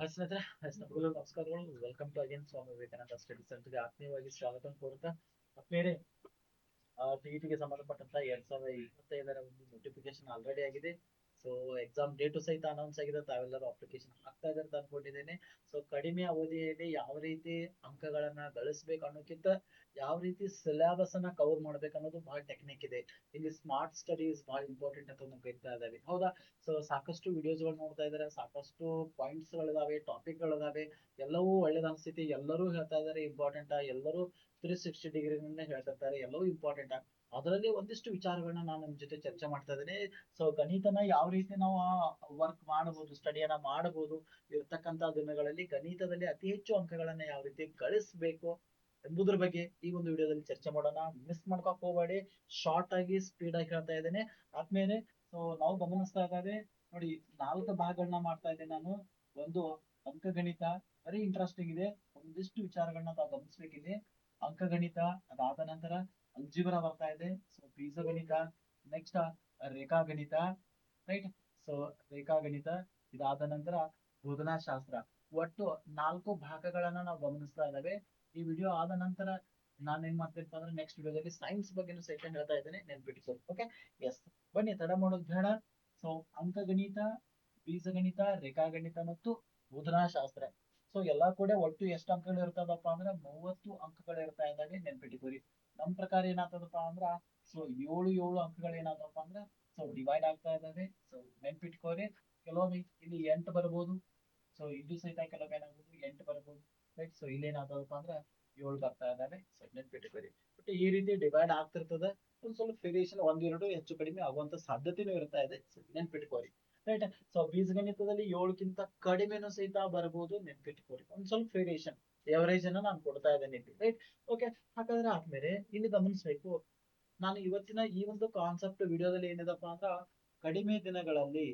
ಸ್ನೇಹಿತರೆ ಸ್ನೇಹಿತರೆ ನಮಸ್ಕಾರಗಳು welcome to again Swami Vivekananda study ಸೆಂಟರ್ಗೆ ಆತ್ಮೀಯವಾಗಿ ಸ್ವಾಗತ ಕೋರುತ್ತಾ. ಆತ್ಮೀಯರೇ ಟಿಇಟಿಗೆ ಸಂಬಂಧಪಟ್ಟಂತ ಎರಡ್ ಸಾವಿರದ ಇಪ್ಪತ್ತೈದರ ಒಂದು ನೋಟಿಫಿಕೇಶನ್ ಆಲ್ರೆಡಿ ಆಗಿದೆ. ಸೊ ಎಕ್ಸಾಮ್ ಡೇಟು ಸಹಿತ ಅನೌನ್ಸ್ ಆಗಿದೆ. ತಾವೆಲ್ಲರೂ ಅಪ್ಲಿಕೇಶನ್ ಹಾಕ್ತಾ ಇದ್ದಾರೆ ಅಂತ ಅನ್ಕೊಂಡಿದ್ದೇನೆ. ಸೊ ಕಡಿಮೆ ಅವಧಿಯಲ್ಲಿ ಯಾವ ರೀತಿ ಅಂಕಗಳನ್ನ ಗಳಿಸ್ಬೇಕು ಅನ್ನೋಕ್ಕಿಂತ ಯಾವ ರೀತಿ ಸಿಲೆಬಸ್ ಅನ್ನ ಕವರ್ ಮಾಡ್ಬೇಕು ಅನ್ನೋದು ಬಹಳ ಟೆಕ್ನಿಕ್ ಇದೆ. ಇಲ್ಲಿ ಸ್ಮಾರ್ಟ್ ಸ್ಟಡೀಸ್ ಬಹಳ ಇಂಪಾರ್ಟೆಂಟ್ ಅಂತ ನಾವು ಕರಿತಾ ಇದ್ದಾವೆ ಹೌದಾ? ಸೊ ಸಾಕಷ್ಟು ವಿಡಿಯೋಸ್ಗಳು ನೋಡ್ತಾ ಇದ್ದಾರೆ ಸಾಕಷ್ಟು ಪಾಯಿಂಟ್ಸ್ ಗಳಿದಾವೆ ಟಾಪಿಕ್ ಗಳಿದಾವೆ ಎಲ್ಲವೂ ಒಳ್ಳೇದ ಅನ್ಸ್ತೈತಿ ಎಲ್ಲರೂ ಹೇಳ್ತಾ ಇದ್ದಾರೆ ಇಂಪಾರ್ಟೆಂಟ್ ಎಲ್ಲರೂ ತ್ರೀ ಸಿಕ್ಸ್ಟಿ ಹೇಳ್ತಾ ಹೇಳ್ತಿರ್ತಾರೆ ಎಲ್ಲವೂ ಇಂಪಾರ್ಟೆಂಟ್ ಅದರಲ್ಲಿ ಒಂದಿಷ್ಟು ವಿಚಾರಗಳನ್ನ ನಾನು ನಿಮ್ ಜೊತೆ ಚರ್ಚೆ ಮಾಡ್ತಾ ಇದ್ದೇನೆ. ಸೊ ಗಣಿತನ ಯಾವ ರೀತಿ ನಾವು ವರ್ಕ್ ಮಾಡಬಹುದು ಸ್ಟಡಿಯನ್ನ ಮಾಡಬಹುದು ಇರ್ತಕ್ಕಂತ ದಿನಗಳಲ್ಲಿ ಗಣಿತದಲ್ಲಿ ಅತಿ ಹೆಚ್ಚು ಅಂಕಗಳನ್ನ ಯಾವ ರೀತಿ ಗಳಿಸ್ಬೇಕು ಎಂಬುದ್ರ ಬಗ್ಗೆ ಈ ಒಂದು ವಿಡಿಯೋದಲ್ಲಿ ಚರ್ಚೆ ಮಾಡೋಣ. ಮಿಸ್ ಮಾಡ್ಕೊಕ್ ಹೋಗಬೇಡಿ. ಶಾರ್ಟ್ ಆಗಿ ಸ್ಪೀಡ್ ಆಗಿ ಹೇಳ್ತಾ ಇದ್ದೇನೆ. ಆದ್ಮೇಲೆ ಸೊ ನಾವು ಗಮನಿಸ್ತಾ ಇದ್ದೇವೆ, ನೋಡಿ, ನಾಲ್ಕು ಭಾಗಗಳನ್ನ ಮಾಡ್ತಾ ಇದ್ದೇನೆ ನಾನು. ಒಂದು ಅಂಕಗಣಿತ. ವೆರಿ ಇಂಟ್ರೆಸ್ಟಿಂಗ್ ಇದೆ. ಒಂದಿಷ್ಟು ವಿಚಾರಗಳನ್ನ ತಾವು ಗಮನಿಸ್ಬೇಕಿದೆ ಅಂಕಗಣಿತ, ಅದಾದ ನಂತರ ಅಲ್ಜಿಬ್ರಾ ಬರ್ತಾ ಇದೆ. ಸೊ ಬೀಜಗಣಿತ ನೆಕ್ಸ್ಟ್ ರೇಖಾಗಣಿತ ರೈಟ್ ಸೊ ರೇಖಾಗಣಿತ, ಇದಾದ ನಂತರ ಬೋಧನಾಶಾಸ್ತ್ರ. ಒಟ್ಟು ನಾಲ್ಕು ಭಾಗಗಳನ್ನ ನಾವು ಗಮನಿಸ್ತಾ ಇದ್ದೇವೆ. ಈ ವಿಡಿಯೋ ಆದ ನಂತರ ನಾನು ಏನ್ ಮಾಡ್ತಿರ್ತ ಅಂದ್ರೆ ನೆಕ್ಸ್ಟ್ ವಿಡಿಯೋದಲ್ಲಿ ಸೈನ್ಸ್ ಬಗ್ಗೆನೂ ಸಹಿತ ಹೇಳ್ತಾ ಇದ್ದೇನೆ ನೆನ್ಪಿಟ್ಕೊಳ್ಳಿ ಓಕೆ ಎಸ್ ಬನ್ನಿ, ತಡ ಮಾಡೋದು ಬೇಡ. ಸೊ ಅಂಕಗಣಿತ, ಬೀಜಗಣಿತ, ರೇಖಾಗಣಿತ ಮತ್ತು ಬೋಧನಾಶಾಸ್ತ್ರ ಸೊ ಎಲ್ಲಾ ಕೂಡ ಒಟ್ಟು ಎಷ್ಟು ಅಂಕಗಳು ಇರ್ತದಪ್ಪ ಅಂದ್ರೆ ಮೂವತ್ತು ಅಂಕಗಳು ಇರ್ತಾ ಇದ್ದಾವೆ, ನೆನ್ಪಿಟ್ಕೋರಿ. ನಮ್ ಪ್ರಕಾರ ಏನಾಗ್ತದಪ್ಪ ಅಂದ್ರ ಸೊ ಏಳು ಏಳು ಅಂಕಗಳು ಏನಾದಪ್ಪ ಅಂದ್ರ ಸೊ ಡಿವೈಡ್ ಆಗ್ತಾ ಇದ್ದಾವೆ. ಸೊ ನೆನ್ಪಿಟ್ಕೋರಿ. ಕೆಲವೊಮ್ಮೆ ಇಲ್ಲಿ ಎಂಟು ಬರ್ಬೋದು. ಸೊ ಇದು ಸಹಿತ ಕೆಲವೊಮ್ಮೆ ಏನಾಗ್ಬೋದು, ಎಂಟು ಬರ್ಬೋದು. ರೈಟ್ ಸೊ ಇಲ್ಲಿ ಏನಾಗ್ತದಪ್ಪ ಅಂದ್ರೆ ಏಳು ಬರ್ತಾ ಇದಾವೆ ಸೊ ನೆನ್ಪಿಟ್ಕೋರಿ ಬಟ್ ಈ ರೀತಿ ಡಿವೈಡ್ ಆಗ್ತಿರ್ತದ ಒಂದ್ ಸ್ವಲ್ಪ ವೇರಿಯೇಷನ್ ಒಂದೆರಡು ಹೆಚ್ಚು ಕಡಿಮೆ ಆಗುವಂತ ಸಾಧ್ಯತೆನೂ ಇರ್ತಾ ಇದೆ. ಸೊ ನೆನ್ಪಿಟ್ಕೋರಿ ರೈಟ್ ಸೊ ಬೀಜಗಣಿತದಲ್ಲಿ ಏಳಕ್ಕಿಂತ ಕಡಿಮೆನೂ ಸಹಿತ ಬರಬಹುದು ನೆನ್ಪಿಟ್ಕೋರಿ ಒಂದ್ ಸ್ವಲ್ಪ ವೇರಿಯೇಷನ್ ಎವರೇಜ್ ಅನ್ನ ನಾನು ಕೊಡ್ತಾ ಇದ್ದೇನೆ ಇಲ್ಲಿ. ರೈಟ್ ಓಕೆ ಹಾಗಾದ್ರೆ ಆದ್ಮೇಲೆ ಇಲ್ಲಿ ಗಮನಿಸ್ಬೇಕು. ನಾನು ಇವತ್ತಿನ ಈ ಒಂದು ಕಾನ್ಸೆಪ್ಟ್ ವಿಡಿಯೋದಲ್ಲಿ ಏನಿದಪ್ಪ ಅಂದ್ರ ಕಡಿಮೆ ದಿನಗಳಲ್ಲಿ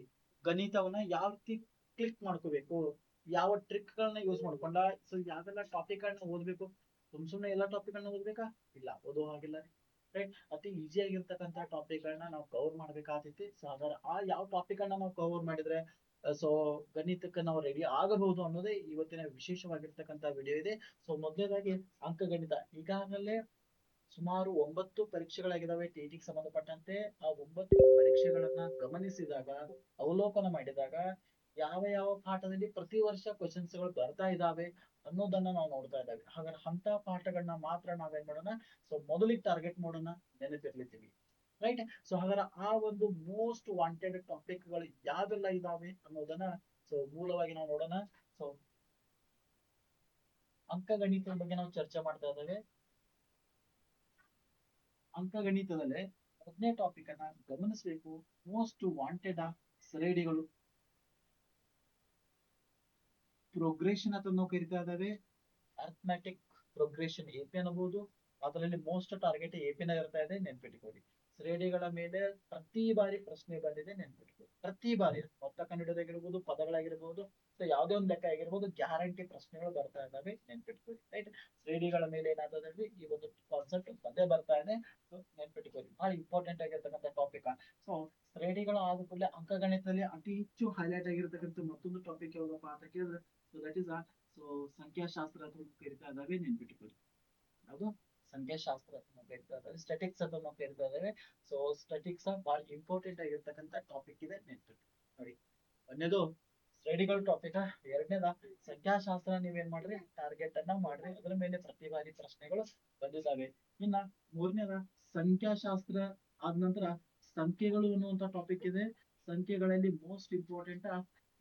ಗಣಿತವನ್ನ ಯಾವ ರೀತಿ ಕ್ಲಿಕ್ ಮಾಡ್ಕೋಬೇಕು? ಯಾವ ಟ್ರಿಕ್ ಗಳನ್ನ ಯೂಸ್ ಮಾಡ್ಕೊಂಡ ಸೊ ಯಾವೆಲ್ಲ ಟಾಪಿಕ್ ಗಳನ್ನ ಓದ್ಬೇಕು? ಸುಮ್ ಸುಮ್ನೆ ಎಲ್ಲಾ ಟಾಪಿಕ್ ಗಳನ್ನ ಓದ್ಬೇಕಾ? ಇಲ್ಲ, ಓದೋ ಹಾಗಿಲ್ಲ. ರೈಟ್ ಅತಿ ಈಸಿ ಆಗಿರ್ತಕ್ಕಂತ ಟಾಪಿಕ್ ಗಳನ್ನ ನಾವು ಕವರ್ ಮಾಡ್ಬೇಕಾಗ್ತೈತಿ. ಸೊ ಹಾಗಾದ್ರೆ ಆ ಯಾವ ಟಾಪಿಕ್ ಗಳನ್ನ ನಾವು ಕವರ್ ಮಾಡಿದ್ರೆ ಸೊ ಗಣಿತಕ್ಕೆ ನಾವು ರೆಡಿ ಆಗಬಹುದು ಅನ್ನೋದೇ ಇವತ್ತಿನ ವಿಶೇಷವಾಗಿರ್ತಕ್ಕಂತ ವಿಡಿಯೋ ಇದೆ. ಸೊ ಮೊದಲನೇದಾಗಿ ಅಂಕಗಣಿತ ಈಗಾಗಲೇ ಸುಮಾರು ಒಂಬತ್ತು ಪರೀಕ್ಷೆಗಳಾಗಿದ್ದಾವೆ ಟಿಟಿಗೆ ಸಂಬಂಧಪಟ್ಟಂತೆ. ಆ ಒಂಬತ್ತು ಪರೀಕ್ಷೆಗಳನ್ನ ಗಮನಿಸಿದಾಗ, ಅವಲೋಕನ ಮಾಡಿದಾಗ ಯಾವ ಯಾವ ಪಾಠದಲ್ಲಿ ಪ್ರತಿ ವರ್ಷ ಕ್ವಶನ್ಸ್ಗಳು ಬರ್ತಾ ಇದಾವೆ ಅನ್ನೋದನ್ನ ನಾವು ನೋಡ್ತಾ ಇದ್ದಾವೆ. ಹಾಗಾದ್ರೆ ಅಂತ ಪಾಠಗಳನ್ನ ಮಾತ್ರ ನಾವೇನ್ ಮಾಡೋಣ? ಸೊ ಮೊದಲಿಗೆ ಟಾರ್ಗೆಟ್ ಮಾಡೋಣ ನೆನಪಿರ್ಲಿತ್ತೀವಿ ರೈಟ್ ಸೊ ಹಾಗಾದ್ರೆ ಆ ಒಂದು ಮೋಸ್ಟ್ ವಾಂಟೆಡ್ ಟಾಪಿಕ್ಗಳು ಯಾವೆಲ್ಲ ಇದಾವೆ ಅನ್ನೋದನ್ನ ಸೊ ಮೂಲವಾಗಿ ನಾವು ನೋಡೋಣ. ಸೊ ಅಂಕಗಣಿತದ ಬಗ್ಗೆ ನಾವು ಚರ್ಚೆ ಮಾಡ್ತಾ ಇದ್ದೇವೆ. ಅಂಕಗಣಿತದಲ್ಲಿ ಮೊದಲನೇ ಟಾಪಿಕ್ ಅನ್ನ ಗಮನಿಸಬೇಕು. Most wanted ಶ್ರೇಣಿಗಳು. ಪ್ರೋಗ್ರೆಷನ್ ಅಂತ ನಾವು ಕರಿತಾ ಇದ್ದಾವೆ. ಅರ್ಥಮ್ಯಾಟಿಕ್ ಪ್ರೋಗ್ರೆಷನ್ ಎ ಪಿ ಅನ್ನಬಹುದು. ಅದರಲ್ಲಿ ಮೋಸ್ಟ್ ಟಾರ್ಗೆಟ್ ಎ ಪಿನ ಇರ್ತಾ ಇದೆ, ನೆನ್ಪಿಟ್ಕೊಳ್ಳಿ. ಶ್ರೇಣಿಗಳ ಮೇಲೆ ಪ್ರತಿ ಬಾರಿ ಪ್ರಶ್ನೆ ಬಂದಿದೆ, ನೆನ್ಪಿಟ್ಕೊಳ್ಳಿ. ಪ್ರತಿ ಬಾರಿ, ಮೊತ್ತ ಕಂಡುಹಿಡಿಯೋದಾಗಿರ್ಬೋದು ಪದಗಳಾಗಿರ್ಬೋದು ಸೊ ಯಾವುದೇ ಒಂದು ಲೆಕ್ಕ ಆಗಿರ್ಬೋದು ಗ್ಯಾರಂಟಿ ಪ್ರಶ್ನೆಗಳು ಬರ್ತಾ ಇದ್ದಾವೆ, ನೆನ್ಪಿಟ್ಕೊಳ್ಳಿ ರೈಟ್ ಶ್ರೇಣಿಗಳ ಮೇಲೆ ಏನಾದ್ರೆ ಈ ಒಂದು ಕಾನ್ಸೆಪ್ಟ್ ಬಂದೇ ಬರ್ತಾ ಇದೆ. ಸೊ ನೆನ್ಪಿಟ್ಕೊಳ್ಳಿ. ಬಹಳ ಇಂಪಾರ್ಟೆಂಟ್ ಆಗಿರ್ತಕ್ಕಂಥ ಟಾಪಿಕ್ ಸೊ ಶ್ರೇಣಿಗಳು ಆದ ಕೂಡಲೇ ಅಂಕಗಣಿತದಲ್ಲಿ ಅತಿ ಹೆಚ್ಚು ಹೈಲೈಟ್ ಆಗಿರ್ತಕ್ಕಂಥ ಮತ್ತೊಂದು ಟಾಪಿಕ್ ಯಾವ್ದಪ್ಪ ಅಂತ ಕೇಳಿದ್ರೆ ಸೊ ದಟ್ ಇಸ್ ಸೊ ಸಂಖ್ಯಾಶಾಸ್ತ್ರ ಅಂತ ಕರಿತಾ ಇದ್ದಾವೆ, ನೆನ್ಪಿಟ್ಕೊಳ್ಳಿ. ಯಾವುದು ಸಂಖ್ಯಾಶಾಸ್ತ್ರ ಅಂತ ಕರಿತಾ ಸ್ಟೆಟಿಕ್ಸ್ ಅಂತ ಕರಿತಾ ಇದ್ದಾವೆ. ಸೊ ಸ್ಟೆಟಿಕ್ಸ್ ಬಹಳ ಇಂಪಾರ್ಟೆಂಟ್ ಆಗಿರ್ತಕ್ಕಂಥ ಟಾಪಿಕ್ ಇದೆ, ನೆನ್ಪಿಟ್ಕೊಳ್ಳಿ. ನೋಡಿ. ಒಂದೇದು ಶ್ರೇಣಿಗಳು ಟಾಪಿಕ್ ಎರಡನೇದ? ಸಂಖ್ಯಾಶಾಸ್ತ್ರ ನೀವೇನ್ ಮಾಡ್ರಿ? ಟಾರ್ಗೆಟ್ ಅನ್ನ ಮಾಡ್ರಿ. ಅದ್ರ ಮೇಲೆ ಪ್ರತಿ ಬಾರಿ ಪ್ರಶ್ನೆಗಳು ಬಂದಿದ್ದಾವೆ. ಇನ್ನ ಮೂರನೇದ? ಸಂಖ್ಯಾಶಾಸ್ತ್ರ ಆದ ನಂತರ ಸಂಖ್ಯೆಗಳು ಅನ್ನುವಂತ ಟಾಪಿಕ್ ಇದೆ. ಸಂಖ್ಯೆಗಳಲ್ಲಿ ಮೋಸ್ಟ್ ಇಂಪಾರ್ಟೆಂಟ್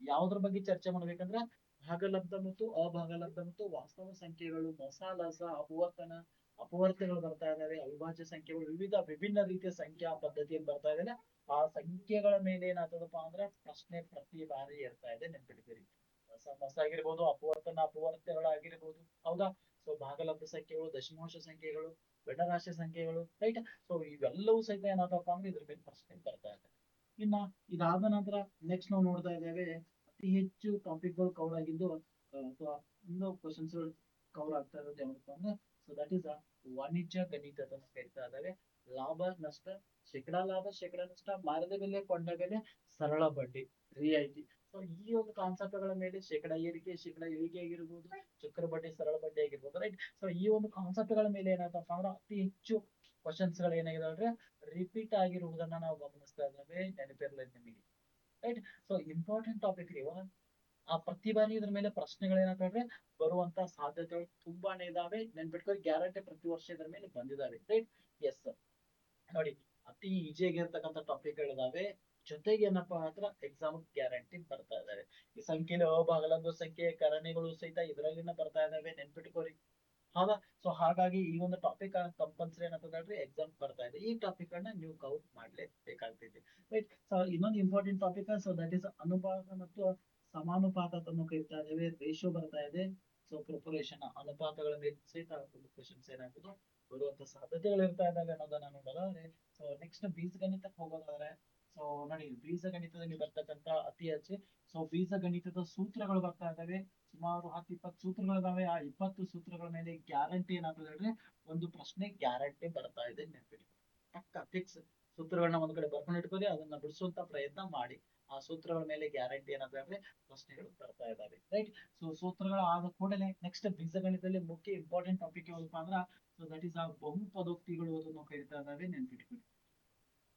ಯಾವ್ದ್ರ ಬಗ್ಗೆ ಚರ್ಚೆ ಮಾಡ್ಬೇಕಂದ್ರ ಭಾಗಲಬ್ಧ ಮತ್ತು ಅಭಾಗಲಬ್ಧ ಮತ್ತು ವಾಸ್ತವ ಸಂಖ್ಯೆಗಳು, ಮೊಸಾಲಸ, ಅಪವರ್ತನ ಅಪವರ್ತಗಳು ಬರ್ತಾ ಇದಾವೆ. ಅವಿಭಾಜ್ಯ ಸಂಖ್ಯೆಗಳು ವಿವಿಧ ವಿಭಿನ್ನ ರೀತಿಯ ಸಂಖ್ಯಾ ಪದ್ಧತಿಯಲ್ಲಿ ಬರ್ತಾ ಇದಾವೆ. ಆ ಸಂಖ್ಯೆಗಳ ಮೇಲೆ ಏನಾಗ್ತದಪ್ಪ ಅಂದ್ರೆ ಪ್ರಶ್ನೆ ಪ್ರತಿ ಬಾರಿ ಇರ್ತಾ ಇದೆ ನೆನ್ಪಿಡ್ತೀರಿ ಮೊಸ ಆಗಿರ್ಬೋದು, ಅಪವರ್ತನ ಅಪವರ್ತಗಳಾಗಿರ್ಬೋದು ಹೌದಾ? ಸೊ ಭಾಗಲಬ್ಧ ಸಂಖ್ಯೆಗಳು, ದಶಮಾಂಶ ಸಂಖ್ಯೆಗಳು ಬೆಡರಾಶಿ ಸಂಖ್ಯೆಗಳು ರೈಟ್ ಸೊ ಇವೆಲ್ಲವೂ ಸಹಿತ ಏನಾದಪ್ಪ ಅಂದ್ರೆ ಇದ್ರ ಮೇಲೆ ಪ್ರಶ್ನೆ ಬರ್ತಾ ಇದೆ. ಇನ್ನ ಇದಾದ ನಂತರ ನೆಕ್ಸ್ಟ್ ನಾವು ನೋಡ್ತಾ ಇದ್ದೇವೆ, ಅತಿ ಹೆಚ್ಚು ಟಾಪಿಕ್ಗಳು ಕವರ್ ಆಗಿದ್ದು ಅಥವಾ ಇನ್ನೂ ಕ್ವಶನ್ಸ್ ಕವರ್ ಆಗ್ತಾ ಇರೋದು ಯಾವ್ದಪ್ಪ ಅಂದ್ರೆ ಸೊ ದಟ್ ಇಸ್ ವಾಣಿಜ್ಯ ಗಣಿತ ಅಂತ ಕರಿತಾ ಇದ್ದಾವೆ. ಲಾಭ, ನಷ್ಟ, ಶೇಕಡಾ ಲಾಭ, ಶೇಕಡಾ ನಷ್ಟ, ಮಾರದ ಬೆಲೆ, ಕೊಂಡ ಬೆಲೆ, ಸರಳ ಬಡ್ಡಿ, ರಿಯಾಯಿತಿ. ಸೊ ಈ ಒಂದು ಕಾನ್ಸೆಪ್ಟ್ಗಳ ಮೇಲೆ ಶೇಕಡಾ ಏರಿಕೆ, ಶೇಕಡಾ ಇಳಿಕೆ ಆಗಿರ್ಬೋದು, ಚಕ್ರ ಬಡ್ಡಿ, ಸರಳ ಬಡ್ಡಿ ಆಗಿರ್ಬೋದು ರೈಟ್ ಸೊ ಈ ಒಂದು ಕಾನ್ಸೆಪ್ಟ್ಗಳ ಮೇಲೆ ಏನಾಯ್ತಪ್ಪ ಅಂದ್ರೆ ಅತಿ ಹೆಚ್ಚು ಕ್ವಶನ್ಸ್ಗಳು ಅಂದ್ರೆ ರಿಪೀಟ್ ಆಗಿರುವುದನ್ನ ನಾವು ಗಮನಿಸ್ತಾ ಇದ್ದೇವೆ ನೆನಪಿರ್ಲಿ ನಿಮಗೆ. ರೈಟ್ ಸೊ ಇಂಪಾರ್ಟೆಂಟ್ ಟಾಪಿಕ್ ರೀ ಆ ಪ್ರತಿ ಬಾರಿ ಇದ್ರ ಮೇಲೆ ಪ್ರಶ್ನೆಗಳು ಏನಾಗ್ತವೆ ಬರುವಂತ ಸಾಧ್ಯತೆಗಳು ತುಂಬಾನೇ ಇದಾವೆ. ನೆನ್ಪಿಟ್ಕೊಳ್ಳಿ ಗ್ಯಾರಂಟಿ ಪ್ರತಿ ವರ್ಷ ಇದ್ರ ಮೇಲೆ ಬಂದಿದಾವೆ. ರೈಟ್ ಎಸ್ ನೋಡಿ, ಅತಿ ಈಜಿಯಾಗಿ ಇರ್ತಕ್ಕಂಥ ಟಾಪಿಕ್ ಗಳಿದಾವೆ. ಜೊತೆಗೆ ಏನಪ್ಪಾ ಅಂದ್ರೆ ಎಕ್ಸಾಮ್ ಗ್ಯಾರಂಟಿ ಬರ್ತಾ ಇದಾವೆ. ಈ ಸಂಖ್ಯೆಯಲ್ಲಿ ಬಾಗಲೊಂದು ಸಂಖ್ಯೆ, ಕರಣೆಗಳು ಸಹಿತ ಇದರಲ್ಲಿನ ಬರ್ತಾ ಇದಾವೆ ನೆನ್ಪಿಟ್ಕೋರಿ ಹೌದಾ? ಸೊ ಹಾಗಾಗಿ ಈ ಒಂದು ಟಾಪಿಕ್ ಕಂಪಲ್ಸರಿ ಏನಾಗ್ತದಲ್ರಿ ಎಕ್ಸಾಮ್ ಬರ್ತಾ ಇದೆ. ಈ ಟಾಪಿಕ್ ಅನ್ನ ನೀವು ಕವರ್ ಮಾಡ್ಲೇಬೇಕಾಗ್ತೈತಿ. ರೈಟ್ ಸೊ ಇನ್ನೊಂದು important topic so that is ಅನುಪಾತ ಮತ್ತು ಸಮಾನುಪಾತವನ್ನು ಕರಿತಾ ಇದ್ದೇವೆ ರೇಷೋ ಬರ್ತಾ ಇದೆ. ಸೊ ಪ್ರಿಪರೇಷನ್ ಅನುಪಾತಗಳ ಸಹಿತ ಕ್ವಶನ್ಸ್ ಏನಾಗುದು ಬರುವಂತ ಸಾಧ್ಯತೆಗಳು ಇರ್ತಾ ಇದ್ದಾವೆ ಅನ್ನೋದನ್ನ ನೋಡೋದಾದ್ರೆ ಸೊ ನೆಕ್ಸ್ಟ್ ಬೀಜಗಣಿತಕ್ಕೆ ಹೋಗೋದಾದ್ರೆ ಸೊ ನೋಡಿ ಬೀಜಗಣಿತದಲ್ಲಿ ಬರ್ತಕ್ಕಂತ ಅತಿ ಹೆಚ್ಚು ಸೊ ಬೀಜಗಣಿತದ ಸೂತ್ರಗಳು ಬರ್ತಾ ಇದ್ದಾವೆ. ಸುಮಾರು ಹತ್ತು, ಇಪ್ಪತ್ತು ಸೂತ್ರಗಳಿದಾವೆ ಆ ಇಪ್ಪತ್ತು ಸೂತ್ರಗಳ ಮೇಲೆ ಗ್ಯಾರಂಟಿ ಏನಾಗ್ತದೆ ಹೇಳ್ರಿ ಒಂದು ಪ್ರಶ್ನೆ ಗ್ಯಾರಂಟಿ ಬರ್ತಾ ಇದೆ ನೆನಪಿಡಿ. ಪಕ್ಕ ಫಿಕ್ಸ್ ಸೂತ್ರಗಳನ್ನ ಒಂದ್ ಕಡೆ ಬರ್ಕೊಂಡು ಇಟ್ಕೊಳ್ಳಿ, ಅದನ್ನ ಬಿಡಿಸುವಂತ ಪ್ರಯತ್ನ ಮಾಡಿ. ಆ ಸೂತ್ರಗಳ ಮೇಲೆ ಗ್ಯಾರಂಟಿ ಏನಾದ್ರೆ ಅಂದ್ರೆ, ಪ್ರಶ್ನೆಗಳು ಬರ್ತಾ ಇದಾವೆ ರೈಟ್ ಸೊ ಸೂತ್ರಗಳು ಆದ ಕೂಡಲೇ ನೆಕ್ಸ್ಟ್ ಬೀಜಗಣಿತದಲ್ಲಿ ಮುಖ್ಯ ಇಂಪಾರ್ಟೆಂಟ್ ಟಾಪಿಕ್ ಯಾವ್ದಪ್ಪ ಅಂದ್ರ ಸೊ ದಟ್ ಈಸ್ ಆ ಬಹುಪದೋಕ್ತಿಗಳು ಅದನ್ನು ಕರಿತಾ ಇದಾವೆ ನೆನ್ಪಿಟ್ಕೊಳ್ಳಿ.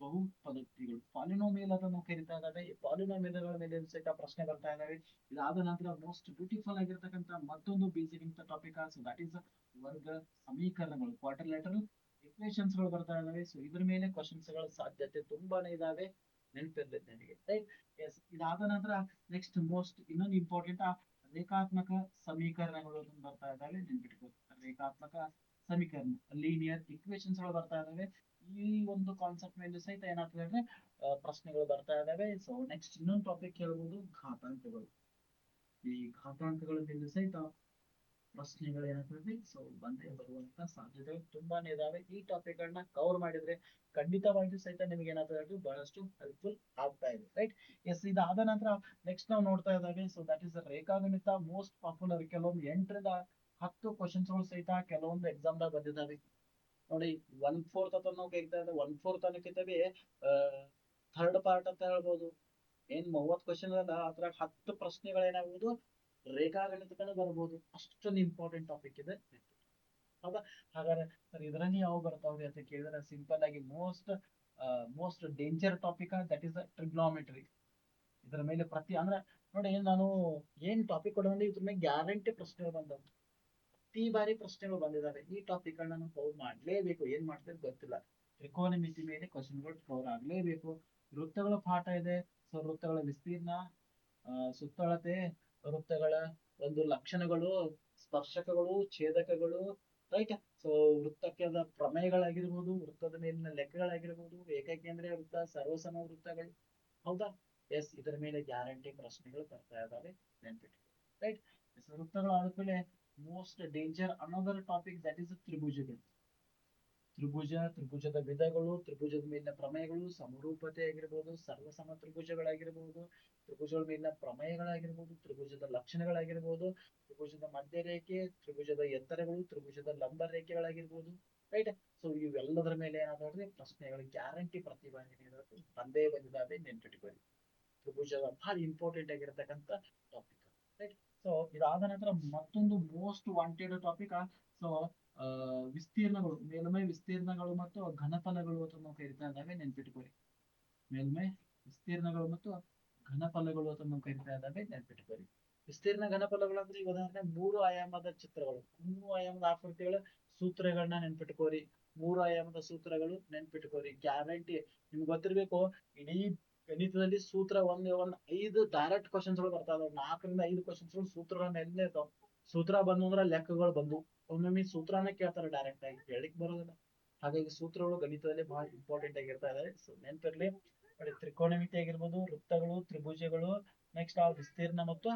ಬಹು ಪದೋಕ್ತಿಗಳು ಪಾಲಿನೋಮಿಯಲ್ ಅದನ್ನು ಕರಿತಾ ಇದ್ದಾವೆ, ಈ ಪಾಲಿನೋಮಿಯಲ್ಗಳ ಮೇಲೆ ಸಹಿತ ಪ್ರಶ್ನೆ ಬರ್ತಾ ಇದಾವೆ ಇದಾದ ನಂತರ ಮೋಸ್ಟ್ ಬ್ಯೂಟಿಫುಲ್ ಆಗಿರ್ತಕ್ಕಂಥ ಮತ್ತೊಂದು basic topic so that is ವರ್ಗ ಸಮೀಕರಣಗಳು ಕ್ವಾರ್ಟರ್ಲೇಟರಲ್ ಇಕ್ವೇಶನ್ಸ್ಗಳು ಬರ್ತಾ ಇದಾವೆ ಸೊ ಇದ್ರ ಮೇಲೆ ಕ್ವಶನ್ಸ್ಗಳ ಸಾಧ್ಯತೆ ತುಂಬಾನೇ ಇದಾವೆ. ನೆನಪಿರ್ಲಿ ನನಗೆ ಇದಾದ ನಂತರ ನೆಕ್ಸ್ಟ್ ಮೋಸ್ಟ್ ಇನ್ನೊಂದು ಇಂಪಾರ್ಟೆಂಟ್ ರೇಖಾತ್ಮಕ ಸಮೀಕರಣಗಳು ಬರ್ತಾ ಇದ್ದಾವೆ. ನೆನ್ಪಿಟ್ಕೋ ರೇಖಾತ್ಮಕ ಸಮೀಕರಣ. ಲೀನಿಯರ್ ಇಕ್ವೇಶನ್ಸ್ಗಳು ಬರ್ತಾ ಇದಾವೆ. ಈ ಒಂದು ಕಾನ್ಸೆಪ್ಟ್ ಮೇಲೆ ಸಹಿತ ಏನಾಗ್ತದೆ ಅಂದ್ರೆ ಪ್ರಶ್ನೆಗಳು ಬರ್ತಾ ಇದಾವೆ. ಸೊ ನೆಕ್ಸ್ಟ್ ಇನ್ನೊಂದು ಟಾಪಿಕ್ ಹೇಳ್ಬೋದು ಘಾತಾಂಕಗಳು. ಈ ಘಾತಾಂಕಗಳ ಸಹಿತ ಪ್ರಶ್ನೆಗಳು ಏನಾಗ್ತದೆ? ಸೊ ಬಂದೇ ಬರುವಂತ ಸಾಧ್ಯತೆಗಳು ತುಂಬಾನೇ ಇದಾವೆ. ಈ ಟಾಪಿಕ್ ಗಳನ್ನ ಕವರ್ ಮಾಡಿದ್ರೆ ಖಂಡಿತವಾಗಿಯೂ ಸಹಿತ ನಿಮಗೆ ಏನಾಗ್ತದೆ ಬಹಳಷ್ಟು ಹೆಲ್ಪ್ಫುಲ್ ಆಗ್ತಾ ಇದೆ ರೈಟ್ ಎಸ್ ಇದಾದ ನಂತರ ನೆಕ್ಸ್ಟ್ ನಾವು ನೋಡ್ತಾ ಇದ್ದಾವೆ ಸೊ ದಟ್ ಇಸ್ ರೇಖಾಗಣಿತ ಮೋಸ್ಟ್ ಪಾಪ್ಯುಲರ್ ಕೆಲವೊಂದು ಎಂಟರಿಂದ ಹತ್ತು ಕ್ವಶನ್ಸ್ಗಳು ಸಹಿತ ಕೆಲವೊಂದು ಎಕ್ಸಾಮ್ ದಾಗ ಬಂದಿದ್ದಾವೆ ನೋಡಿ ಒನ್ ಫೋರ್ತ್ ಅಂತ ನಾವು ಕೇಳ್ತಾ ಇದ್ದೇವೆ. ಒನ್ ಫೋರ್ತ್ ಅನ್ನಕ್ಕಿಂತವೇ ಥರ್ಡ್ ಪಾರ್ಟ್ ಅಂತ ಹೇಳ್ಬೋದು. ಏನ್ ಮೂವತ್ ಕ್ವಶನ್ ಅಲ್ಲ ಅದ್ರಾಗ ಹತ್ತು ಪ್ರಶ್ನೆಗಳೇನಾಗುವುದು ರೇಖಾಗಣಿತಗಳು ಬರ್ಬೋದು. ಅಷ್ಟೊಂದು ಇಂಪಾರ್ಟೆಂಟ್ ಟಾಪಿಕ್ ಇದೆ. ಹೌದಾ? ಹಾಗಾದ್ರೆ, ಸರ್, ಇದರಲ್ಲಿ ಯಾವ ಬರ್ತಾವ್ರಿ ಅಂತ ಕೇಳಿದ್ರೆ ಸಿಂಪಲ್ ಆಗಿ most most danger topic that is trigonometry ಇದರ ಮೇಲೆ ಪ್ರತಿ, ಅಂದ್ರೆ, ನೋಡಿ, ನಾನು ಏನ್ ಟಾಪಿಕ್ ಕೊಡೋದ್ರೆ ಇದ್ರ ಮೇಲೆ ಗ್ಯಾರಂಟಿ ಪ್ರಶ್ನೆ ಬಂದವು ಪ್ರತಿ ಬಾರಿ ಪ್ರಶ್ನೆಗಳು ಬಂದಿದ್ದಾವೆ ಈ ಟಾಪಿಕ್ ಗಳನ್ನ ಕವರ್ ಮಾಡ್ಲೇಬೇಕು. ಏನ್ ಮಾಡ್ತಾರೆ ಗೊತ್ತಿಲ್ಲ. ತ್ರಿಕೋನಮಿತಿ ಮೇಲೆ ಕ್ವಶನ್ಗಳು ಕವರ್ ಆಗ್ಲೇಬೇಕು. ವೃತ್ತಗಳ ಪಾಠ ಇದೆ. ಸೊ ವೃತ್ತಗಳ ವಿಸ್ತೀರ್ಣ ಸುತ್ತಳತೆ, ವೃತ್ತಗಳ ಒಂದು ಲಕ್ಷಣಗಳು, ಸ್ಪರ್ಶಕಗಳು, ಛೇದಕಗಳು ರೈಟ್ ಸೊ ವೃತ್ತಕ್ಕೆ ಪ್ರಮೇಯಗಳಾಗಿರ್ಬೋದು, ವೃತ್ತದ ಮೇಲಿನ ಲೆಕ್ಕಗಳಾಗಿರ್ಬೋದು, ಏಕಕೇಂದ್ರೀಯ ವೃತ್ತ, ಸರ್ವಸಮ ವೃತ್ತಗಳು. ಹೌದಾ? ಎಸ್ ಇದರ ಮೇಲೆ ಗ್ಯಾರಂಟಿ ಪ್ರಶ್ನೆಗಳು ಬರ್ತಾ ಇದಾವೆ. ನೆನ್ಪಿಟ್ಟು ರೈಟ್ ವೃತ್ತಗಳು ಆದ್ಮೇಲೆ most danger another topic that is ತ್ರಿಭುಜಗಳು. ತ್ರಿಭುಜ, ತ್ರಿಭುಜದ ವಿಧಗಳು, ತ್ರಿಭುಜದ ಮೇಲಿನ ಪ್ರಮೇಯಗಳು, ಸಮರೂಪತೆ ಆಗಿರ್ಬೋದು, ಸರ್ವಸಮ ತ್ರಿಭುಜಗಳಾಗಿರ್ಬೋದು, ತ್ರಿಭುಜಗಳ ಮೇಲಿನ ಪ್ರಮೇಯಗಳಾಗಿರ್ಬೋದು, ತ್ರಿಭುಜದ ಲಕ್ಷಣಗಳಾಗಿರ್ಬೋದು, ತ್ರಿಭುಜದ ಮಧ್ಯರೇಖೆ, ತ್ರಿಭುಜದ ಎತ್ತರಗಳು, ತ್ರಿಭುಜದ ಲಂಬ ರೇಖೆಗಳಾಗಿರ್ಬೋದು ರೈಟ್ ಸೊ ಇವೆಲ್ಲದರ ಮೇಲೆ ಏನಾದ್ರೆ ಪ್ರಶ್ನೆಗಳು ಗ್ಯಾರಂಟಿ ಪ್ರತಿ ಬಾರಿ ಏನಿದಾವೆ ಬಂದೇ ಬಂದಿದ್ದಾವೆ ನೆನ್ಪಿಟ್ಕೊಳ್ಳಿ ತ್ರಿಭುಜದ ಬಹಳ ಇಂಪಾರ್ಟೆಂಟ್ ಆಗಿರತಕ್ಕಂತ ಟಾಪಿಕ್ ರೈಟ್ ಸೊ ಇದಾದ ನಂತರ ಮತ್ತೊಂದು ಮೋಸ್ಟ್ ವಾಂಟೆಡ್ ಟಾಪಿಕ್ ಸೊ ವಿಸ್ತೀರ್ಣಗಳು, ಮೇಲ್ಮೈ ವಿಸ್ತೀರ್ಣಗಳು ಮತ್ತು ಘನಫಲಗಳು ಅಂತ ನಾವು ಕರಿತಾ ಇದ್ದಾವೆ ನೆನ್ಪಿಟ್ಕೊಳ್ಳಿ. ಮೇಲ್ಮೈ ವಿಸ್ತೀರ್ಣಗಳು ಮತ್ತು ಘನಫಲಗಳು ಅಂತ ನಾವು ಕರಿತಾ ಇದ್ದಾವೆ ನೆನ್ಪಿಟ್ಕೊಳ್ಳಿ. ವಿಸ್ತೀರ್ಣ ಘನಫಲಗಳು ಅಂದ್ರೆ ಉದಾಹರಣೆ ಮೂರು ಆಯಾಮದ ಚಿತ್ರಗಳು. ಮೂರು ಆಯಾಮದ ಆಕೃತಿಗಳ ಸೂತ್ರಗಳನ್ನ ನೆನ್ಪಿಟ್ಕೋರಿ ಮೂರು ಆಯಾಮದ ಸೂತ್ರಗಳು ನೆನ್ಪಿಟ್ಕೋರಿ ಗ್ಯಾರಂಟಿ ನಿಮ್ಗೆ ಗೊತ್ತಿರ್ಬೇಕು, ಇಡೀ ಗಣಿತದಲ್ಲಿ ಸೂತ್ರ ಒಂದ್ ಒಂದ್ ಐದು ಡೈರೆಕ್ಟ್ ಕ್ವಶನ್ಸ್ಗಳು ಬರ್ತಾ ನಾಲ್ಕರಿಂದ ಐದು ಕ್ವಶನ್ಸ್ಗಳು ಸೂತ್ರಗಳ ಮೇಲೆ ಇರ್ತಾವ. ಸೂತ್ರ ಬಂದು ಅಂದ್ರೆ ಲೆಕ್ಕಗಳು ಬಂದು ಒಮ್ಮೊಮ್ಮೆ ಸೂತ್ರನೇ ಕೇಳ್ತಾರೆ ಡೈರೆಕ್ಟ್ ಆಗಿ. ಹೇಳಿಕ್ ಬರೋದಿಲ್ಲ. ಹಾಗಾಗಿ ಸೂತ್ರಗಳು ಗಣಿತದಲ್ಲಿ ಬಹಳ ಇಂಪಾರ್ಟೆಂಟ್ ಆಗಿರ್ತಾ ಇದಾವೆ. ಸೊ ನೆನ್ಪಿರ್ಲಿ, ನೋಡಿ ತ್ರಿಕೋನಮಿತಿ ಆಗಿರ್ಬೋದು ವೃತ್ತಗಳು, ತ್ರಿಭುಜಗಳು ನೆಕ್ಸ್ಟ್ ಆ ವಿಸ್ತೀರ್ಣ ಮತ್ತು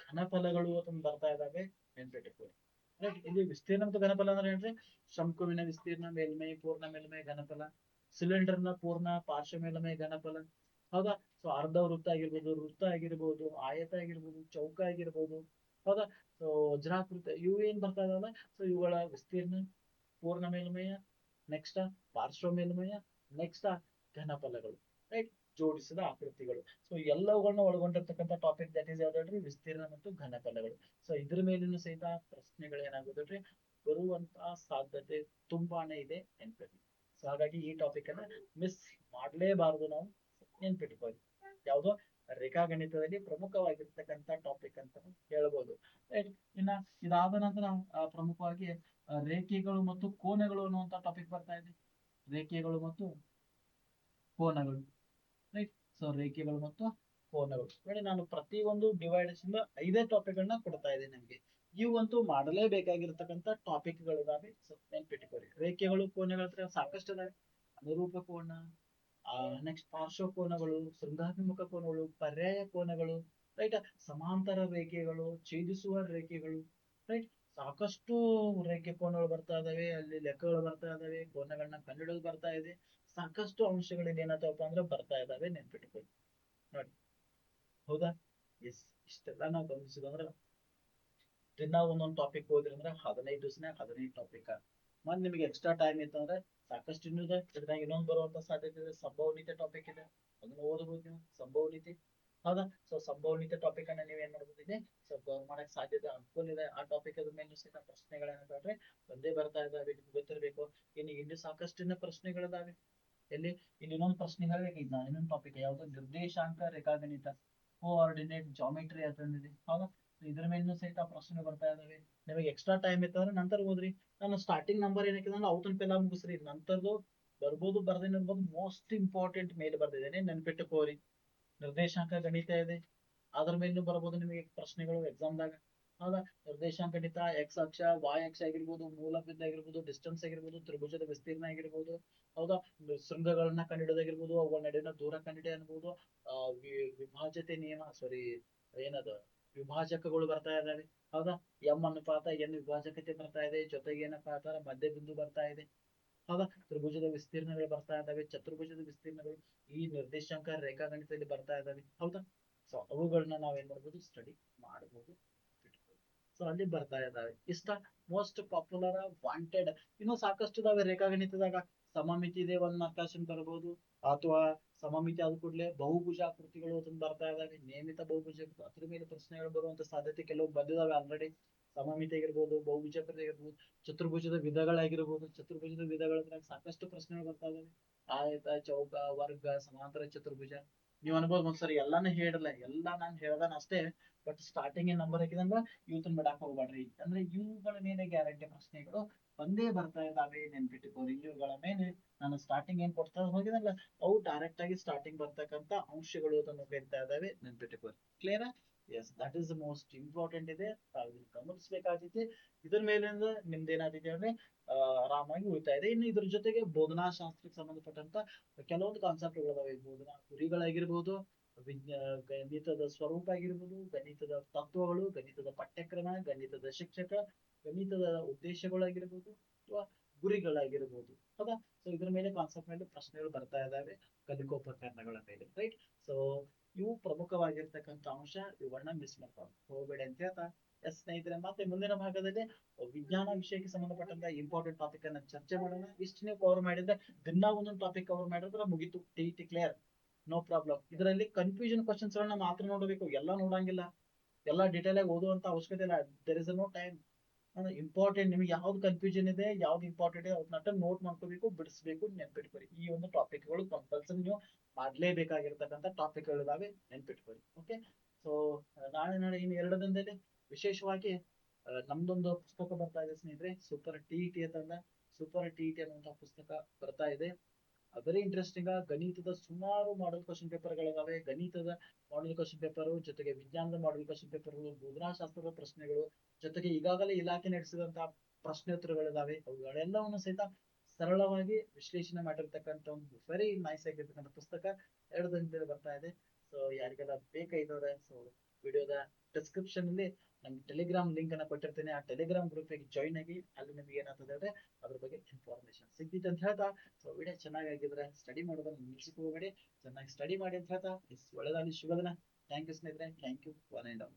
ಘನಫಲಗಳು ಅಂತ ಬರ್ತಾ ಇದಾವೆ. ನೆನ್ಪಿಟ್ಕೊಳ್ಳಿ. ಇಲ್ಲಿ ವಿಸ್ತೀರ್ಣ ಮತ್ತು ಘನಫಲ ಅಂದ್ರೆ ಏನ್ರಿ? ಶಂಕುವಿನ ವಿಸ್ತೀರ್ಣ, ಮೇಲ್ಮೈ, ಪೂರ್ಣ ಮೇಲ್ಮೈ, ಘನಫಲ. ಸಿಲಿಂಡರ್ನ ಪೂರ್ಣ, ಪಾರ್ಶ್ವ ಮೇಲ್ಮೈ, ಘನಫಲ. ಹೌದಾ? ಸೊ ಅರ್ಧ ವೃತ್ತ ಆಗಿರ್ಬೋದು ವೃತ್ತ ಆಗಿರ್ಬೋದು, ಆಯತ ಆಗಿರ್ಬೋದು, ಚೌಕ ಆಗಿರ್ಬೋದು, ಹೌದಾ? ಸೊ ವಜ್ರಾಕೃತ ಇವು ಏನ್ ಬರ್ತಾ ಇದಾವಲ್ಲ ಸೊ ಇವುಗಳ ವಿಸ್ತೀರ್ಣ, ಪೂರ್ಣ ಮೇಲ್ಮಯ ನೆಕ್ಸ್ಟ್ ಪಾರ್ಶ್ವ ಮೇಲ್ಮಯ ನೆಕ್ಸ್ಟ್ ಘನಫಲಗಳು ರೈಟ್ ಜೋಡಿಸಿದ ಆಕೃತಿಗಳು. ಸೊ ಎಲ್ಲವುಗಳನ್ನ ಒಳಗೊಂಡಿರ್ತಕ್ಕಂಥ ಟಾಪಿಕ್ ದಟ್ ಈಸ್ ಯಾವ್ದ್ರಿ ವಿಸ್ತೀರ್ಣ ಮತ್ತು ಘನಫಲಗಳು. ಸೊ ಇದ್ರ ಮೇಲಿನ ಸಹಿತ ಪ್ರಶ್ನೆಗಳು ಏನಾಗೋದ್ರಿ ಬರುವಂತಹ ಸಾಧ್ಯತೆ ತುಂಬಾನೇ ಇದೆ ಎನ್ಪಿ ಸೊ ಹಾಗಾಗಿ ಈ ಟಾಪಿಕ್ ಅನ್ನ ಮಿಸ್ ಮಾಡ್ಲೇಬಾರದು ನಾವು. ನೆನ್ಪಿಟ್ಕೊಳ್ಳಿ ಯಾವುದು ರೇಖಾಗಣಿತದಲ್ಲಿ ಪ್ರಮುಖವಾಗಿರ್ತಕ್ಕಂಥ ಟಾಪಿಕ್ ಅಂತ ಹೇಳ್ಬೋದು? ಇನ್ನ ಇದಾದ ನಂತರ ಪ್ರಮುಖವಾಗಿ ರೇಖೆಗಳು ಮತ್ತು ಕೋನಗಳು ಅನ್ನುವಂತ ಟಾಪಿಕ್ ಬರ್ತಾ ಇದೆ. ರೇಖೆಗಳು ಮತ್ತು ಕೋನಗಳು. ರೈಟ್ ಸೊ ರೇಖೆಗಳು ಮತ್ತು ಕೋನಗಳು. ನೋಡಿ, ನಾನು ಪ್ರತಿಯೊಂದು ಇಂದ ಐದೇ ಟಾಪಿಕ್ ಗಳನ್ನ ಕೊಡ್ತಾ ಇದ್ದೀನಿ ನಿಮ್ಗೆ. ಇವಂತೂ ಮಾಡಲೇಬೇಕಾಗಿರ್ತಕ್ಕಂಥ ಟಾಪಿಕ್ ಗಳಿದಾವೆ ಸೊ ನೆನ್ಪಿಟ್ಕೊಳ್ಳಿ. ರೇಖೆಗಳು, ಕೋನಗಳ ಹತ್ರ ಸಾಕಷ್ಟು ಇದಾವೆ. ಅನುರೂಪ ಕೋನ ಆ ನೆಕ್ಸ್ಟ್ ಪಾರ್ಶ್ವ ಕೋನಗಳು ಶೃಂಗಾಭಿಮುಖ ಕೋನಗಳು, ಪರ್ಯಾಯ ಕೋನಗಳು ರೈಟ್ ಸಮಾಂತರ ರೇಖೆಗಳು, ಛೇದಿಸುವ ರೇಖೆಗಳು ರೈಟ್ ಸಾಕಷ್ಟು ರೇಖೆ ಕೋನಗಳು ಬರ್ತಾ ಇದಾವೆ. ಅಲ್ಲಿ ಲೆಕ್ಕಗಳು ಬರ್ತಾ ಇದಾವೆ. ಕೋನಗಳನ್ನ ಕಂಡುಹಿಡಿದು ಬರ್ತಾ ಇದೆ. ಸಾಕಷ್ಟು ಅಂಶಗಳು ಏನಾಗ್ತಾವಪ್ಪ ಅಂದ್ರೆ ಬರ್ತಾ ಇದಾವೆ ನೆನ್ಪಿಟ್ಕೊಳ್ಳಿ. ನೋಡಿ. ಹೌದಾ? ಎಸ್ ಇಷ್ಟೆಲ್ಲ ನಾವು ಗಮನಿಸಿದಂದ್ರ ದಿನ ಒಂದೊಂದು ಟಾಪಿಕ್ ಹೋದ್ರಿ ಅಂದ್ರೆ ಹದಿನೈದು ದಿವಸನಾಗ ಹದಿನೈದು ಟಾಪಿಕ್ ಮತ್ ನಿಮಗೆ ಎಕ್ಸ್ಟ್ರಾ ಟೈಮ್ ಇತ್ತು ಅಂದ್ರೆ ಸಾಕಷ್ಟು ಇನ್ನೂ ಇದೆ ಇದ್ರಾಗ ಇನ್ನೊಂದು ಬರುವಂತ ಸಾಧ್ಯತೆ ಇದೆ ಸಂಭವನೀಯತೆ ಟಾಪಿಕ್ ಇದೆ. ಅದನ್ನ ಓದಬಹುದು ನೀವು ಸಂಭವನೀಯತೆ ಹೌದಾ? ಸೊ ಸಂಭವನೀಯತೆ ಟಾಪಿಕ್ ಅನ್ನ ನೀವು ಏನ್ ಮಾಡ್ಬೋದು ಇದೆ ಸೊ ಮಾಡಕ್ ಸಾಧ್ಯತೆ ಅನುಕೂಲ ಇದೆ. ಆ ಟಾಪಿಕ್ ಅದ್ರ ಮೇಲೆ ಸಹಿತ ಪ್ರಶ್ನೆಗಳೇನಂತಂದ್ರೆ ಬಂದೇ ಬರ್ತಾ ಇದಾವೆ ಗೊತ್ತಿರ್ಬೇಕು. ಇನ್ನು ಇಲ್ಲಿ ಸಾಕಷ್ಟು ಇನ್ನ ಪ್ರಶ್ನೆಗಳಿದಾವೆ. ಎಲ್ಲಿ? ಇಲ್ಲಿ ಇನ್ನೊಂದು ಪ್ರಶ್ನೆ ಇನ್ನೊಂದು ಟಾಪಿಕ್ ಯಾವ್ದು ನಿರ್ದೇಶಾಂಕ ರೇಖಾಗಣಿತ. ಕೋಆರ್ಡಿನೇಟ್ ಜಾಮಿಟ್ರಿ ಅಂತಂದಿದೆ. ಹೌದಾ? ಇದ್ರ ಮೇಲೂ ಸಹಿತ ಪ್ರಶ್ನೆ ಬರ್ತಾ ಇದಾವೆ. ನಿಮಗೆ ಎಕ್ಸ್ಟ್ರಾ ಟೈಮ್ ಇತ್ತು ಅಂದ್ರೆ ನಂತರ ಓದ್ರಿ ನಾನು ಸ್ಟಾರ್ಟಿಂಗ್ ನಂಬರ್ ಏನಕ್ಕೆ ಅಂದ್ರೆ ಔತನ್ ಪೆಲ್ಲ ಮುಗಿಸ್ರಿ. ನಂತರದು ಬರ್ಬೋದು ಬರ್ದೇನೆ ಇರ್ಬೋದು ಮೋಸ್ಟ್ ಇಂಪಾರ್ಟೆಂಟ್ ಮೇಲ್ ಬರ್ದಿದ್ದೇನೆ. ನೆನ್ಪಿಟ್ಟುಕೋರಿ ನಿರ್ದೇಶಾಂಕ ಗಣಿತ ಇದೆ. ಅದ್ರ ಮೇಲೂ ಬರ್ಬೋದು ನಿಮಗೆ ಪ್ರಶ್ನೆಗಳು ಎಕ್ಸಾಮ್ದಾಗ ಹೌದಾ? ನಿರ್ದೇಶಾಂಕ ಗಣಿತ ಎಕ್ಸ್ ಅಕ್ಷ ವಾಯ್ ಅಕ್ಷ ಆಗಿರ್ಬೋದು, ಮೂಲ ಬಿಂದು ಆಗಿರ್ಬೋದು ಡಿಸ್ಟೆನ್ಸ್ ಆಗಿರ್ಬೋದು, ತ್ರಿಭುಜದ ವಿಸ್ತೀರ್ಣ ಆಗಿರ್ಬೋದು. ಹೌದಾ? ಶೃಂಗಗಳನ್ನ ಕಂಡಿಡೋದಾಗಿರ್ಬೋದು ಅವುಗಳ ನಡುವಿನ ದೂರ ಕಂಡಿಡಿ ಅನ್ಬೋದು ವಿಭಾಜ್ಯತೆ ನಿಯಮ ಸಾರಿ ಏನದು? ವಿಭಾಜಕಗಳು ಬರ್ತಾ ಇದಾವೆ. ಹೌದಾ? ಎಂ ಅನುಪಾತ ಎನ್ ವಿಭಾಜಕತೆ ಬರ್ತಾ ಇದೆ ಜೊತೆಗೆ ಏನಪ್ಪಾ ಅಂತಾರೆ ಮಧ್ಯ ಬಿಂದು ಬರ್ತಾ ಇದೆ. ಹೌದಾ? ತ್ರಿಭುಜದ ವಿಸ್ತೀರ್ಣಗಳು ಬರ್ತಾ ಇದಾವೆ, ಚತುರ್ಭುಜದ ವಿಸ್ತೀರ್ಣಗಳು ಈ ನಿರ್ದೇಶಾಂಕ ರೇಖಾಗಣಿತದಲ್ಲಿ ಬರ್ತಾ ಇದಾವೆ. ಹೌದಾ? ಸೊ ಅವುಗಳನ್ನ ನಾವೇನ್ ಮಾಡ್ಬೋದು? ಸ್ಟಡಿ ಮಾಡಬಹುದು ಸೊ ಅಲ್ಲಿ ಬರ್ತಾ ಇದಾವೆ. ಇಷ್ಟ? ಮೋಸ್ಟ್ ಪಾಪ್ಯುಲರ್ ವಾಂಟೆಡ್ ಇನ್ನು ಸಾಕಷ್ಟು ಇದಾವೆ ರೇಖಾಗಣಿತದಾಗ. ಸಮಮಿತಿ ಇದೆ ಒಂದ್ ಮಾರ್ಕಾಶನ್ ಬರಬಹುದು ಅಥವಾ ಸಮಮಿತಿ ಆದ ಕೂಡಲೇ ಬಹುಭುಜಾಕೃತಿಗಳು ಅದನ್ನ ಬರ್ತಾ ಇದಾವೆ. ನಿಯಮಿತ ಬಹುಭುಜ ಅದ್ರ ಮೇಲೆ ಪ್ರಶ್ನೆಗಳು ಬರುವಂತ ಸಾಧ್ಯತೆ ಕೆಲವು ಬಂದಿದಾವೆ ಆಲ್ರೆಡಿ ಸಮಮಿತಿ ಆಗಿರ್ಬೋದು, ಬಹುಭುಜಾಕೃತಿ ಆಗಿರ್ಬೋದು, ಚತುರ್ಭುಜದ ವಿಧಗಳಾಗಿರ್ಬೋದು, ಚತುರ್ಭುಜದ ವಿಧಗಳ ಸಾಕಷ್ಟು ಪ್ರಶ್ನೆಗಳು ಬರ್ತಾ ಇದಾವೆ. ಆಯತ, ಚೌಕ, ವರ್ಗ, ಸಮಾಂತರ ಚತುರ್ಭುಜ. ನೀವ್ ಅನ್ಬೋದು ಒಂದ್ಸರಿ ಎಲ್ಲಾನು ಹೇಳಲ್ಲ, ಎಲ್ಲಾ ನಾನ್ ಹೇಳ್ದಾನ ಅಷ್ಟೇ ಬಟ್ ಸ್ಟಾರ್ಟಿಂಗ್ ನಂಬರ್ ಹಾಕಿದಂಗ ಇವತ್ತನ್ನ ಬಿಡಾಕ್ ಹೋಗ್ಬೇಡ್ರಿ ಅಂದ್ರೆ ಇವುಗಳ ಮೇಲೆ ಗ್ಯಾರಂಟಿ ಪ್ರಶ್ನೆಗಳು ಬಂದೇ ಬರ್ತಾ ಇದಾವೆ ನೆನ್ಪಿಟ್ಟುಕೋ ಇವುಗಳ ಮೇಲೆ ನಾನು ಸ್ಟಾರ್ಟಿಂಗ್ ಏನ್ ಕೊಡ್ತಾ ಹೋಗಿದಲ್ಲ ಅವು ಡೈರೆಕ್ಟ್ ಆಗಿ ಸ್ಟಾರ್ಟಿಂಗ್ ಬರ್ತಕ್ಕಂತ ಅಂಶಗಳು ಅದನ್ನು ಹೇಳ್ತಾ ಇದಾವೆ ನೆನ್ಪಿಟ್ಟುಕೋರಿ clear as that is most important ಇದೆ. ತಾವು ಗಮನಿಸಬೇಕಾಗಿದೆ ಇದ್ರ ಮೇಲಿಂದ ನಿಮ್ದು ಏನಾದಿದೆ ಅಂದ್ರೆ ಆರಾಮಾಗಿ ಉಳಿತಾ ಇದೆ. ಇನ್ನು ಇದ್ರ ಜೊತೆಗೆ ಬೋಧನಾ ಶಾಸ್ತ್ರಕ್ಕೆ ಸಂಬಂಧಪಟ್ಟಂತ ಕೆಲವೊಂದು ಕಾನ್ಸೆಪ್ಟ್ಗಳು ಅದಾವೆ ಬೋಧನಾ ಗುರಿಗಳಾಗಿರ್ಬೋದು, ವಿಜ್ಞಾ, ಗಣಿತದ ಸ್ವರೂಪ ಆಗಿರ್ಬೋದು, ಗಣಿತದ ತತ್ವಗಳು, ಗಣಿತದ ಪಠ್ಯಕ್ರಮ, ಗಣಿತದ ಶಿಕ್ಷಕ ಗಣಿತದ ಉದ್ದೇಶಗಳಾಗಿರ್ಬೋದು ಅಥವಾ ಗುರಿಗಳಾಗಿರ್ಬೋದು. ಹೌದಾ ಸೊ ಇದ್ರ ಮೇಲೆ ಕಾನ್ಸೆಪ್ಟ್ ಮೇಲೆ ಪ್ರಶ್ನೆಗಳು ಬರ್ತಾ ಇದಾವೆ ಕಲಿಕೋಪಕರಣಗಳ ಮೇಲೆ ರೈಟ್ ಸೊ ಇವು ಪ್ರಮುಖವಾಗಿರ್ತಕ್ಕಂಥ ಅಂಶ ಇವನ್ನ ಮಿಸ್ ಮಾಡ್ಕೊಂಡು ಹೋಗ್ಬೇಡಿ ಅಂತ ಹೇಳ್ತಾ, ಎಸ್ ಸ್ನೇಹಿತರೆ, ಮತ್ತೆ ಮುಂದಿನ ಭಾಗದಲ್ಲಿ ವಿಜ್ಞಾನ ವಿಷಯಕ್ಕೆ ಸಂಬಂಧಪಟ್ಟಂತ ಇಂಪಾರ್ಟೆಂಟ್ ಟಾಪಿಕ್ ಅನ್ನ ಚರ್ಚೆ ಮಾಡೋಣ. ಇಷ್ಟು ನೀವು ಕವರ್ ಮಾಡಿದ್ರೆ ದಿನ ಒಂದೊಂದು ಟಾಪಿಕ್ ಕವರ್ ಮಾಡಿದ್ರೆ ಮುಗಿತು T T clear no problem ಇದರಲ್ಲಿ ಕನ್ಫ್ಯೂಷನ್ ಕ್ವಶನ್ಸ್ ಗಳನ್ನ ಮಾತ್ರ ನೋಡಬೇಕು, ಎಲ್ಲ ನೋಡಂಗಿಲ್ಲ. ಎಲ್ಲ ಡೀಟೇಲ್ ಆಗಿ ಓದುವಂತ ಅವಶ್ಯಕತೆ ಇಲ್ಲ. There is no time important ನಿಮ್ಗೆ ಯಾವ್ದು ಕನ್ಫ್ಯೂಷನ್ ಇದೆ, ಯಾವ್ದು ಇಂಪಾರ್ಟೆಂಟ್ ಇದೆ ಅದನ್ನ ನೋಟ್ ಮಾಡ್ಕೋಬೇಕು, ಬಿಡಿಸ್ಬೇಕು, ನೆನ್ಪಿಟ್ಕೊರಿ. ಈ ಒಂದು ಟಾಪಿಕ್ಗಳು ಕಂಪಲ್ಸರಿ ನೀವು ಮಾಡ್ಲೇಬೇಕಾಗಿರ್ತಕ್ಕಂಥ ಟಾಪಿಕ್ ಗಳಿದಾವೆ, ನೆನ್ಪಿಟ್ಕೊರಿ. ಓಕೆ ಸೊ ನಾಳೆ ನಾಳೆ ಇನ್ನು ಎರಡು ದಿನದಲ್ಲಿ ವಿಶೇಷವಾಗಿ ನಮ್ದೊಂದು ಪುಸ್ತಕ ಬರ್ತಾ ಇದೆ ಸ್ನೇಹಿತರೆ ಸೂಪರ್ ಟಿ ಟಿ ಅಂತಂದ ಸೂಪರ್ ಟಿ ಟಿ ಅನ್ನುವಂತ ಪುಸ್ತಕ ಬರ್ತಾ ಇದೆ. ವೆರಿ ಇಂಟ್ರೆಸ್ಟಿಂಗ್ ಗಣಿತದ ಸುಮಾರು ಮಾಡೆಲ್ ಕ್ವಶನ್ ಪೇಪರ್ ಗಳಿದಾವೆ. ಗಣಿತದ ಮಾಡೆಲ್ ಕ್ವಶನ್ ಪೇಪರ್ ಜೊತೆಗೆ ವಿಜ್ಞಾನದ ಮಾಡೆಲ್ ಕ್ವಶನ್ ಪೇಪರ್ಗಳು ಶಾಸ್ತ್ರದ ಪ್ರಶ್ನೆಗಳು ಜೊತೆಗೆ ಈಗಾಗಲೇ ಇಲಾಖೆ ನಡೆಸಿದಂತ ಪ್ರಶ್ನೋತ್ತರಗಳಿದಾವೆ. ಅವುಗಳೆಲ್ಲವನ್ನು ಸಹಿತ ಸರಳವಾಗಿ ವಿಶ್ಲೇಷಣೆ ಮಾಡಿರ್ತಕ್ಕಂಥ ಒಂದು ವೆರಿ ನೈಸ್ ಆಗಿರ್ತಕ್ಕಂಥ ಪುಸ್ತಕ ಎರಡು ದಿನದಲ್ಲಿ ಬರ್ತಾ ಇದೆ. ಸೊ ಯಾರಿಗೆಲ್ಲ ಬೇಕಾಗಿದ್ದಾರೆ ಸೊ ವಿಡಿಯೋದ ಡಿಸ್ಕ್ರಿಪ್ಷನ್ ಅಲ್ಲಿ ನಮ್ ಟೆಲಿಗ್ರಾಮ್ ಲಿಂಕ್ ಅನ್ನ ಕೊಟ್ಟಿರ್ತೇನೆ. ಆ ಟೆಲಿಗ್ರಾಮ್ ಗ್ರೂಪ್ ಜಾಯ್ನ್ ಆಗಿ ಅಲ್ಲಿ ನಿಮ್ಗೆ ಏನಾಗ್ತದೆ ಅಂದ್ರೆ ಅದ್ರ ಬಗ್ಗೆ ಇನ್ಫಾರ್ಮೇಶನ್ ಸಿಗ್ತಿತ್ತು ಅಂತ ಹೇಳ್ತಾ. ಸೊ ವಿಡಿಯೋ ಚೆನ್ನಾಗಿದ್ರೆ ಸ್ಟಡಿ ಮಾಡೋದನ್ನ ನಿಲ್ಸಿಕ್ ಹೋಗಬೇಡಿ. ಚೆನ್ನಾಗಿ ಸ್ಟಡಿ ಮಾಡಿ ಅಂತ ಹೇಳ್ತಾ. ಒಳ್ಳೆದಾಗಲಿ ಶುಭದಿನ. ಥ್ಯಾಂಕ್ ಯು ಸ್ನೇಹಿತರೆ. Thank you one and all